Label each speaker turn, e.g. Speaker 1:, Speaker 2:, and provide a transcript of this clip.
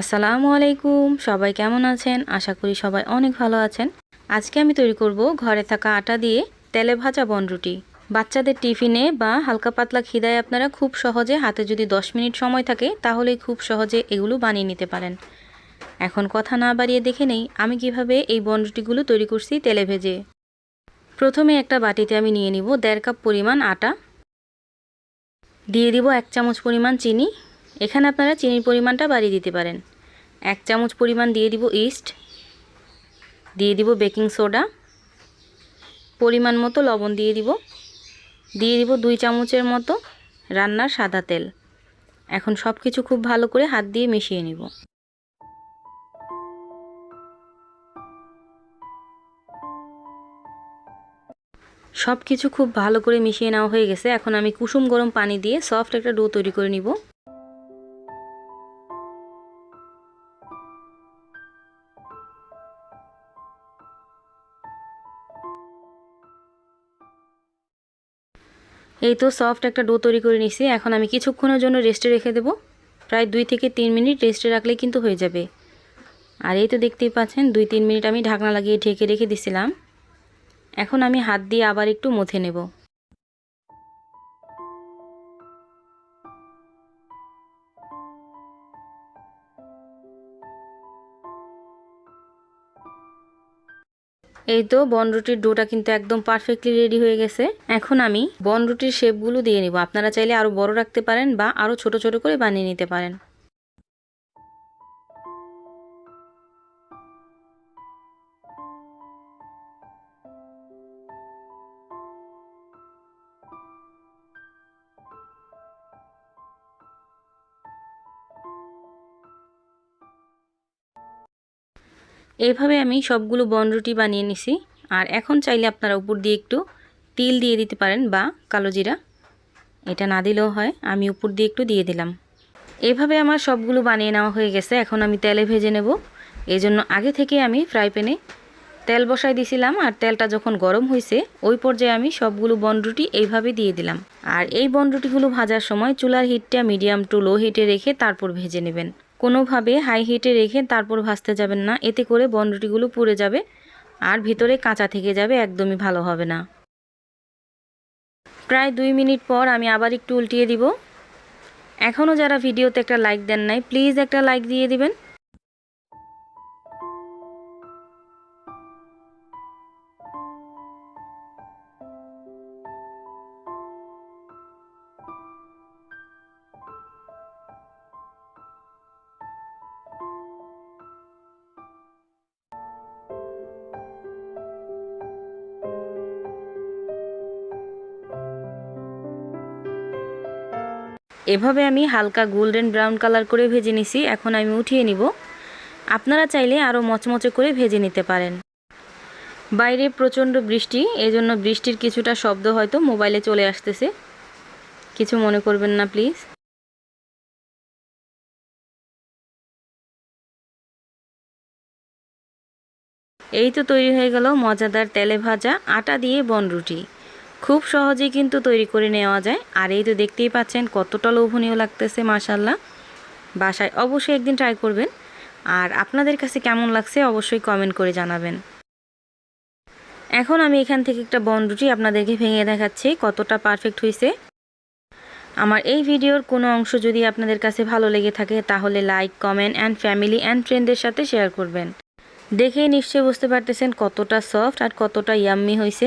Speaker 1: আসসালামু আলাইকুম, সবাই কেমন আছেন? আশা করি সবাই অনেক ভালো আছেন। আজকে আমি তৈরি করব ঘরে থাকা আটা দিয়ে তেলে ভাজা বনরুটি বাচ্চাদের টিফিনে বা হালকা পাতলা খিদায় আপনারা খুব সহজে হাতে যদি 10 মিনিট সময় থাকে, তাহলেই খুব সহজে এগুলো বানিয়ে নিতে পারেন। এখন কথা না বাড়িয়ে দেখে নেই, আমি কীভাবে এই বনরুটিগুলো তৈরি করছি তেলে ভেজে। প্রথমে একটা বাটিতে আমি নিয়ে নিব দেড় কাপ পরিমাণ আটা। দিয়ে দিব এক চামচ পরিমাণ চিনি। এখানে আপনারা চিনির পরিমাণটা বাড়িয়ে দিতে পারেন। এক চামচ পরিমাণ দিয়ে দিব ইস্ট, দিয়ে দিব বেকিং সোডা, পরিমাণ মতো লবণ দিয়ে দিব দিয়ে দিব দুই চামচের মতো রান্নার সাদা তেল। এখন সব কিছু খুব ভালো করে হাত দিয়ে মিশিয়ে নিব। সব কিছু খুব ভালো করে মিশিয়ে নেওয়া হয়ে গেছে। এখন আমি কুসুম গরম পানি দিয়ে সফট একটা ডো তৈরি করে নিব। এই তো সফট একটা ডো তৈরি করে নিছি এখন আমি কিছুক্ষণের জন্য রেস্টে রেখে দেব। প্রায় দুই থেকে তিন মিনিট রেস্টে রাখলে কিন্তু হয়ে যাবে। আর এই তো দেখতেই পাচ্ছেন, দুই তিন মিনিট আমি ঢাকনা লাগিয়ে ঢেকে রেখে দিছিলাম। এখন আমি হাত দিয়ে আবার একটু মথে নেব। এই তো বনরুটির ডোটা কিন্তু একদম পারফেক্টলি রেডি হয়ে গেছে। এখন আমি বনরুটির শেপগুলো দিয়ে নিব। আপনারা চাইলে আরও বড় রাখতে পারেন বা আরও ছোট ছোট করে বানিয়ে নিতে পারেন। এইভাবে আমি সবগুলো বনরুটি বানিয়ে নিছি। আর এখন চাইলে আপনারা উপর দিয়ে একটু তিল দিয়ে দিতে পারেন বা কালো জিরা। এটা না দিলেও হয়, আমি উপর দিয়ে একটু দিয়ে দিলাম। এভাবে আমার সবগুলো বানিয়ে নেওয়া হয়ে গেছে, এখন আমি তেলে ভেজে নেব। এই জন্য আগে থেকে আমি ফ্রাই প্যানে তেল বসাই দিছিলাম, আর তেলটা যখন গরম হয়েছে ওই পর্যায়ে আমি সবগুলো বনরুটি এইভাবে দিয়ে দিলাম। আর এই বনরুটিগুলো ভাজার সময় চুলার হিটটা মিডিয়াম টু লো হিটে রেখে তারপর ভেজে নেবেন। কোনোভাবে হাই হিটে রেখে তারপর ভাজতে যাবেন না। এতে করে বনরুটিগুলো পুড়ে যাবে আর ভিতরে কাঁচা থেকে যাবে, একদমই ভালো হবে না। প্রায় দুই মিনিট পর আমি আবার একটু উল্টিয়ে দিব। এখনও যারা ভিডিওতে একটা লাইক দেন নাই, প্লিজ একটা লাইক দিয়ে দিবেন। এভাবে আমি হালকা গোল্ডেন ব্রাউন কালার করে ভেজে নিছি, এখন আমি উঠিয়ে নিব। আপনারা চাইলে আরও মচমচে করে ভেজে নিতে পারেন। বাইরে প্রচণ্ড বৃষ্টি, এজন্য বৃষ্টির কিছুটা শব্দ হয়তো মোবাইলে চলে আসতেছে। কিছু মনে করবেন না, প্লিজ। এই তো তৈরি হয়ে গেল মজাদার তেলে ভাজা আটা দিয়ে বনরুটি। খুব সহজেই কিন্তু তৈরি করে নেওয়া যায়। আর এই তো দেখতেই পাচ্ছেন, কতটা লোভনীয় লাগতেছে মাশাল্লাহ বাসায় অবশ্যই একদিন ট্রাই করবেন। আর আপনাদের কাছে কেমন লাগছে অবশ্যই কমেন্ট করে জানাবেন। এখন আমি এখান থেকে একটা বনরুটি আপনাদেরকে ভেঙে দেখাচ্ছি, কতটা পারফেক্ট হয়েছে আমার এই ভিডিওর কোনো অংশ যদি আপনাদের কাছে ভালো লেগে থাকে, তাহলে like comment and family and ফ্রেন্ডদের সাথে শেয়ার করবেন। দেখেই নিশ্চয়ই বুঝতে পারতেছেন কতটা সফট আর কতটা ইয়াম্মি হয়েছে